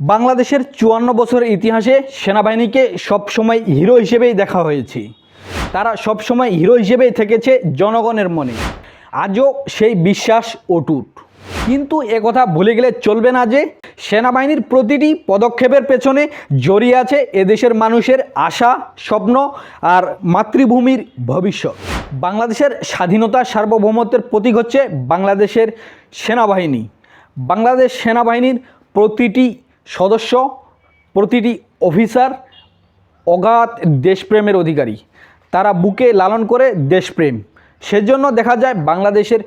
বাংলাদেশের চুয়ান্ন বছরের ইতিহাসে সেনাবাহিনীকে সবসময় হিরো হিসেবেই দেখা হয়েছে। তারা সবসময় হিরো হিসেবেই থেকেছে জনগণের মনে। আজও সেই বিশ্বাস অটুট। কিন্তু একথা ভুলে গেলে চলবে না যে, সেনাবাহিনীর প্রতিটি পদক্ষেপের পেছনে জড়িয়ে আছে এদেশের মানুষের আশা, স্বপ্ন আর মাতৃভূমির ভবিষ্যৎ। বাংলাদেশের স্বাধীনতা সার্বভৌমত্বের প্রতীক হচ্ছে বাংলাদেশের সেনাবাহিনী। বাংলাদেশ সেনাবাহিনীর প্রতিটি সদস্য, প্রতিটি অফিসার অগাধ দেশপ্রেমের অধিকারী। তারা বুকে লালন করে দেশপ্রেম। সেজন্য দেখা যায় বাংলাদেশের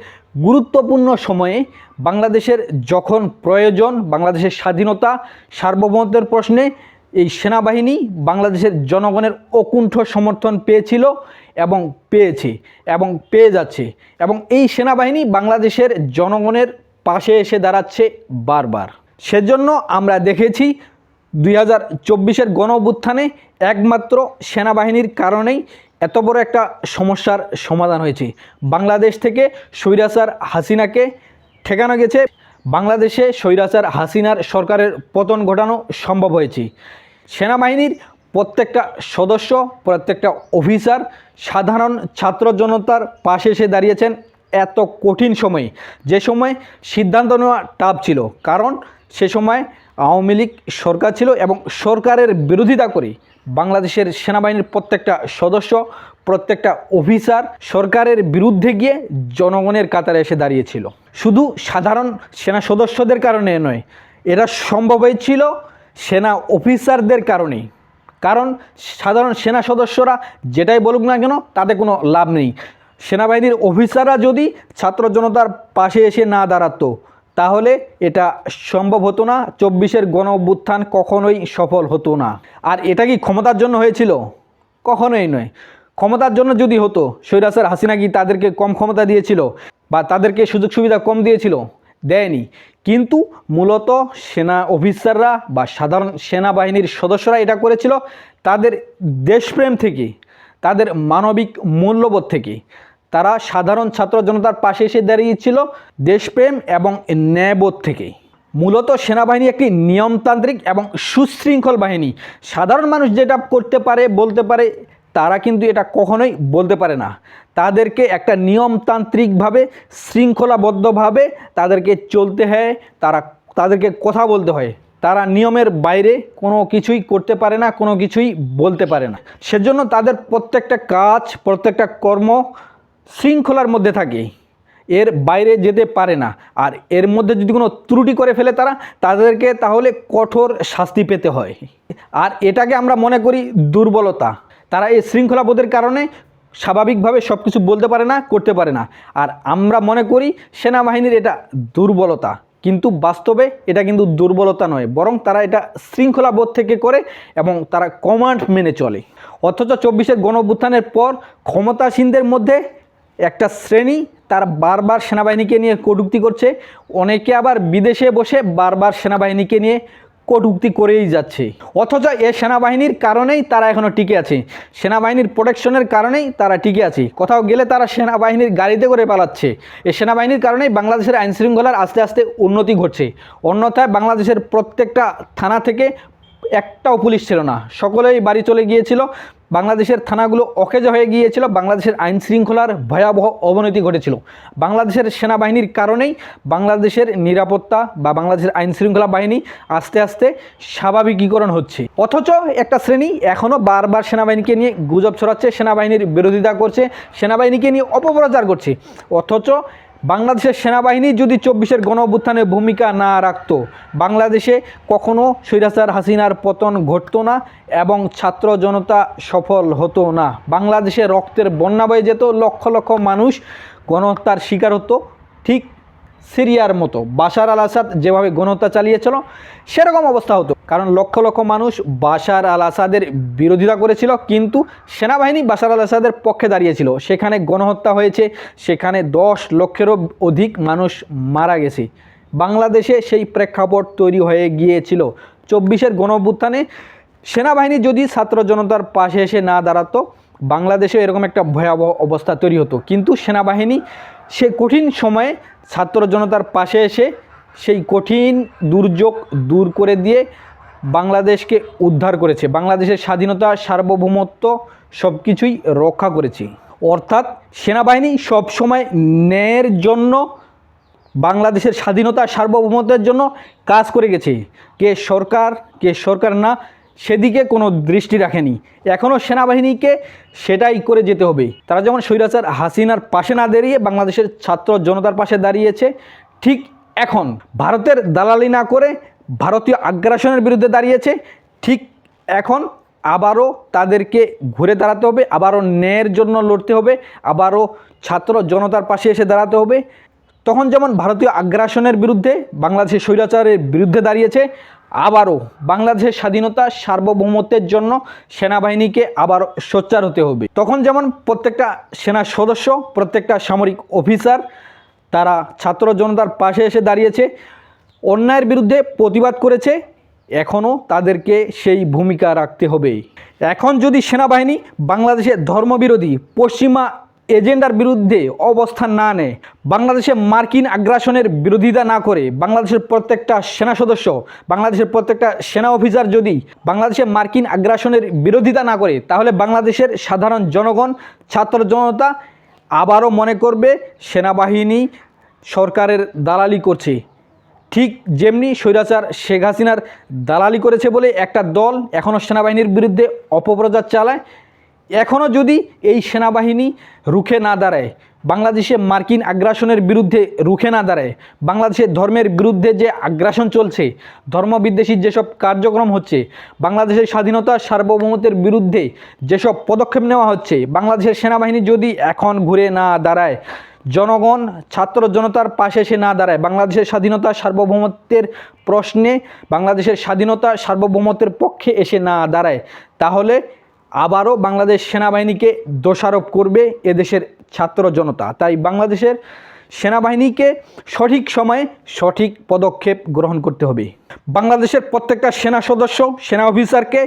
গুরুত্বপূর্ণ সময়ে বাংলাদেশের যখন প্রয়োজন, বাংলাদেশের স্বাধীনতা, সার্বভৌমত্বের প্রশ্নে এই সেনাবাহিনী বাংলাদেশের জনগণের অকুণ্ঠ সমর্থন পেয়েছিল এবং পেয়েছে এবং পেয়ে যাচ্ছে এবং এই সেনাবাহিনী বাংলাদেশের জনগণের পাশে এসে দাঁড়াচ্ছে বারবার। সেজন্য আমরা দেখেছি দুই হাজার চব্বিশের গণ অভ্যুত্থানে একমাত্র সেনাবাহিনীর কারণেই এত বড় একটা সমস্যার সমাধান হয়েছে। বাংলাদেশ থেকে স্বৈরাচার হাসিনাকে ঠেকানো গেছে। বাংলাদেশে স্বৈরাচার হাসিনার সরকারের পতন ঘটানো সম্ভব হয়েছে। সেনাবাহিনীর প্রত্যেকটা সদস্য, প্রত্যেকটা অফিসার, সাধারণ ছাত্র জনতার পাশে এসে দাঁড়িয়েছেন এত কঠিন সময়ে। যে সময় সিদ্ধান্ত নেওয়া টাফ ছিল। কারণ সে সময় আওয়ামী লীগ সরকার ছিল এবং সরকারের বিরোধিতা করে বাংলাদেশের সেনাবাহিনীর প্রত্যেকটা সদস্য, প্রত্যেকটা অফিসার সরকারের বিরুদ্ধে গিয়ে জনগণের কাতারে এসে দাঁড়িয়েছিল। শুধু সাধারণ সেনা সদস্যদের কারণে নয়, এরা সম্ভব হয়েছিল সেনা অফিসারদের কারণেই। কারণ সাধারণ সেনা সদস্যরা যেটাই বলুক না কেন, তাতে কোনো লাভ নেই। সেনাবাহিনীর অফিসাররা যদি ছাত্র জনতার পাশে এসে না দাঁড়াতো তাহলে এটা সম্ভব হতো না, চব্বিশের গণ অভ্যুত্থান কখনোই সফল হতো না। আর এটা কি ক্ষমতার জন্য হয়েছিল? কখনোই নয়। ক্ষমতার জন্য যদি হতো সৈরাসের হাসিনা কি তাদেরকে কম ক্ষমতা দিয়েছিল বা তাদেরকে সুযোগ সুবিধা কম দিয়েছিল? দেয়নি। কিন্তু মূলত সেনা অফিসাররা বা সাধারণ সেনাবাহিনীর সদস্যরা এটা করেছিল তাদের দেশপ্রেম থেকে, তাদের মানবিক মূল্যবোধ থেকে। তারা সাধারণ ছাত্র জনতার পাশে এসে দাঁড়িয়েছিল দেশপ্রেম এবং ন্যায়বোধ থেকে মূলত সেনাবাহিনী একটি নিয়মতান্ত্রিক এবং সুশৃঙ্খল বাহিনী। সাধারণ মানুষ যেটা করতে পারে, বলতে পারে, তারা কিন্তু এটা কখনোই বলতে পারে না। তাদেরকে একটা নিয়মতান্ত্রিকভাবে, শৃঙ্খলাবদ্ধভাবে তাদেরকে চলতে হয়, তারা, তাদেরকে কথা বলতে হয়। তারা নিয়মের বাইরে কোনো কিছুই করতে পারে না, কোনো কিছুই বলতে পারে না। সেজন্য তাদের প্রত্যেকটা কাজ, প্রত্যেকটা কর্ম শৃঙ্খলার মধ্যে থাকে। এর বাইরে যেতে পারে না। আর এর মধ্যে যদি কোনো ত্রুটি করে ফেলে তারা, তাদেরকে তাহলে কঠোর শাস্তি পেতে হয়। আর এটাকে আমরা মনে করি দুর্বলতা। তারা এই শৃঙ্খলাবোধের কারণে স্বাভাবিকভাবে সব কিছু বলতে পারে না, করতে পারে না। আর আমরা মনে করি সেনাবাহিনীর এটা দুর্বলতা। কিন্তু বাস্তবে এটা কিন্তু দুর্বলতা নয়, বরং তারা এটা শৃঙ্খলাবোধ থেকে করে এবং তারা কমান্ড মেনে চলে। অথচ চব্বিশের গণ পর ক্ষমতাসীনদের মধ্যে একটা শ্রেণি তার বারবার সেনাবাহিনীকে নিয়ে কটূক্তি করছে। অনেকে আবার বিদেশে বসে বারবার সেনাবাহিনীকে নিয়ে কটূক্তি করেই যাচ্ছে। অথচ এ সেনাবাহিনীর কারণেই তারা এখনও টিকে আছে। সেনাবাহিনীর প্রোটেকশনের কারণেই তারা টিকে আছে। কোথাও গেলে তারা সেনাবাহিনীর গাড়িতে করে পালাচ্ছে। এ সেনাবাহিনীর কারণেই বাংলাদেশের আইন আইনশৃঙ্খলার আস্তে আস্তে উন্নতি ঘটছে। অন্যথায় বাংলাদেশের প্রত্যেকটা থানা থেকে একটাও পুলিশ ছিল না। সকলেই বাড়ি চলে গিয়েছিল। বাংলাদেশের থানাগুলো অকেজা হয়ে গিয়েছিল। বাংলাদেশের আইন শৃঙ্খলার ভয়াবহ অবনতি ঘটেছিল। বাংলাদেশের সেনাবাহিনীর কারণেই বাংলাদেশের নিরাপত্তা বা বাংলাদেশের আইন শৃঙ্খলা বাহিনী আস্তে আস্তে স্বাভাবিকীকরণ হচ্ছে। অথচ একটা শ্রেণি এখনও বারবার সেনাবাহিনীকে নিয়ে গুজব ছড়াচ্ছে, সেনাবাহিনীর বিরোধিতা করছে, সেনাবাহিনীকে নিয়ে অপপ্রচার করছে। অথচ বাংলাদেশের সেনাবাহিনী যদি চব্বিশের গণ অভ্যুত্থানে ভূমিকা না রাখত, বাংলাদেশে কখনো স্বৈরাচার হাসিনার পতন ঘটত না এবং ছাত্র জনতা সফল হতো না। বাংলাদেশে রক্তের বন্যা বয়ে যেত, লক্ষ লক্ষ মানুষ গণহত্যার শিকার হতো। ঠিক সিরিয়ার মতো। বাশার আল আসাদ যেভাবে গণহত্যা চালিয়েছিল, সেরকম অবস্থা হতো। কারণ লক্ষ লক্ষ মানুষ বাশার আল আসাদের বিরোধিতা করেছিল, কিন্তু সেনাবাহিনী বাশার আল আসাদের পক্ষে দাঁড়িয়েছিল। সেখানে গণহত্যা হয়েছে, সেখানে দশ লক্ষেরও অধিক মানুষ মারা গেছে। বাংলাদেশে সেই প্রেক্ষাপট তৈরি হয়ে গিয়েছিল। চব্বিশের গণঅভ্যুত্থানে সেনাবাহিনী যদি ছাত্র জনতার পাশে এসে না দাঁড়াতো বাংলাদেশে এরকম একটা ভয়াবহ অবস্থা তৈরি হতো। কিন্তু সেনাবাহিনী সে কঠিন সময়ে ছাত্র জনতার পাশে এসে সেই কঠিন দুর্যোগ দূর করে দিয়ে বাংলাদেশকে উদ্ধার করেছে। বাংলাদেশের স্বাধীনতা, সার্বভৌমত্ব সব কিছুই রক্ষা করেছে। অর্থাৎ সেনাবাহিনী সবসময় ন্যায়ের জন্য, বাংলাদেশের স্বাধীনতা, সার্বভৌমত্বের জন্য কাজ করে গেছে। কে সরকার কে সরকার না সেদিকে কোনো দৃষ্টি রাখেনি। এখনও সেনাবাহিনীকে সেটাই করে যেতে হবে। তারা যেমন স্বৈরাচার হাসিনার পাশে না দাঁড়িয়ে বাংলাদেশের ছাত্র জনতার পাশে দাঁড়িয়েছে, ঠিক এখন ভারতের দালালি না করে ভারতীয় আগ্রাসনের বিরুদ্ধে দাঁড়িয়েছে, ঠিক এখন আবারও তাদেরকে ঘুরে দাঁড়াতে হবে, আবারও ন্যায়ের জন্য লড়তে হবে, আবারও ছাত্র জনতার পাশে এসে দাঁড়াতে হবে। তখন যেমন ভারতীয় আগ্রাসনের বিরুদ্ধে বাংলাদেশের স্বৈরাচারের বিরুদ্ধে দাঁড়িয়েছে আবারও বাংলাদেশের স্বাধীনতা সার্বভৌমত্বের জন্য সেনাবাহিনীকে আবার সোচ্চার হতে হবে। তখন যেমন প্রত্যেকটা সেনা সদস্য, প্রত্যেকটা সামরিক অফিসার, তারা ছাত্র জনতার পাশে এসে দাঁড়িয়েছে, অন্যায়ের বিরুদ্ধে প্রতিবাদ করেছে, এখনও তাদেরকে সেই ভূমিকা রাখতে হবে। এখন যদি সেনাবাহিনী বাংলাদেশের ধর্মবিরোধী, পশ্চিমা এজেন্ডার বিরুদ্ধে অবস্থান না নেয়। বাংলাদেশে মার্কিন আগ্রাসনের বিরোধিতা না করে বাংলাদেশের প্রত্যেকটা সেনা সদস্য, বাংলাদেশের প্রত্যেকটা সেনা অফিসার যদি বাংলাদেশে মার্কিন আগ্রাসনের বিরোধিতা না করে, তাহলে বাংলাদেশের সাধারণ জনগণ, ছাত্র জনতা আবারও মনে করবে সেনাবাহিনী সরকারের দালালি করছে। ঠিক যেমনি স্বৈরাচার শেখ হাসিনার দালালি করেছে বলে একটা দল এখনও সেনাবাহিনীর বিরুদ্ধে অপপ্রচার চালায় এখনও যদি এই সেনাবাহিনী রুখে না দাঁড়ায়, বাংলাদেশে মার্কিন আগ্রাসনের বিরুদ্ধে রুখে না দাঁড়ায়, বাংলাদেশের ধর্মের বিরুদ্ধে যে আগ্রাসন চলছে ধর্মবিদ্বেষী যেসব কার্যক্রম হচ্ছে, বাংলাদেশের স্বাধীনতা সার্বভৌমত্বের বিরুদ্ধে যেসব পদক্ষেপ নেওয়া হচ্ছে, বাংলাদেশের সেনাবাহিনী যদি এখন ঘুরে না দাঁড়ায়, জনগণ, ছাত্র জনতার পাশে এসে না দাঁড়ায়, বাংলাদেশের স্বাধীনতা সার্বভৌমত্বের প্রশ্নে, বাংলাদেশের স্বাধীনতা সার্বভৌমত্বের পক্ষে এসে না দাঁড়ায়, তাহলে আবারও বাংলাদেশ সেনাবাহিনীকে দোষারোপ করবে এদেশের ছাত্র জনতা। তাই বাংলাদেশের সেনাবাহিনীকে সঠিক সময়ে সঠিক পদক্ষেপ গ্রহণ করতে হবে। বাংলাদেশের প্রত্যেকটা সেনা সদস্য, সেনা অফিসারকে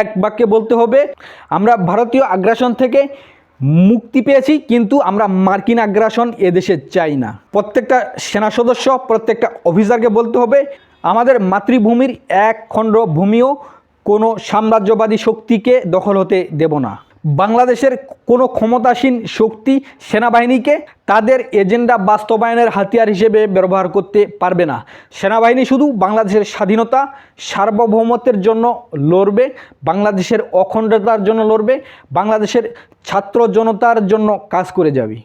এক বাক্যে বলতে হবে, আমরা ভারতীয় আগ্রাসন থেকে মুক্তি পেয়েছি, কিন্তু আমরা মার্কিন আগ্রাসন এদেশে চাই না। প্রত্যেকটা সেনা সদস্য, প্রত্যেকটা অফিসারকে বলতে হবে, আমাদের মাতৃভূমির এক খণ্ড ভূমিও কোনো সাম্রাজ্যবাদী শক্তিকে দখল হতে দেব না। বাংলাদেশের কোনো ক্ষমতাসীন শক্তি সেনাবাহিনীকে তাদের এজেন্ডা বাস্তবায়নের হাতিয়ার হিসেবে ব্যবহার করতে পারবে না। সেনাবাহিনী শুধু বাংলাদেশের স্বাধীনতা, সার্বভৌমত্বের জন্য লড়বে, বাংলাদেশের অখণ্ডতার জন্য লড়বে, বাংলাদেশের ছাত্র জনতার জন্য কাজ করে যাবে।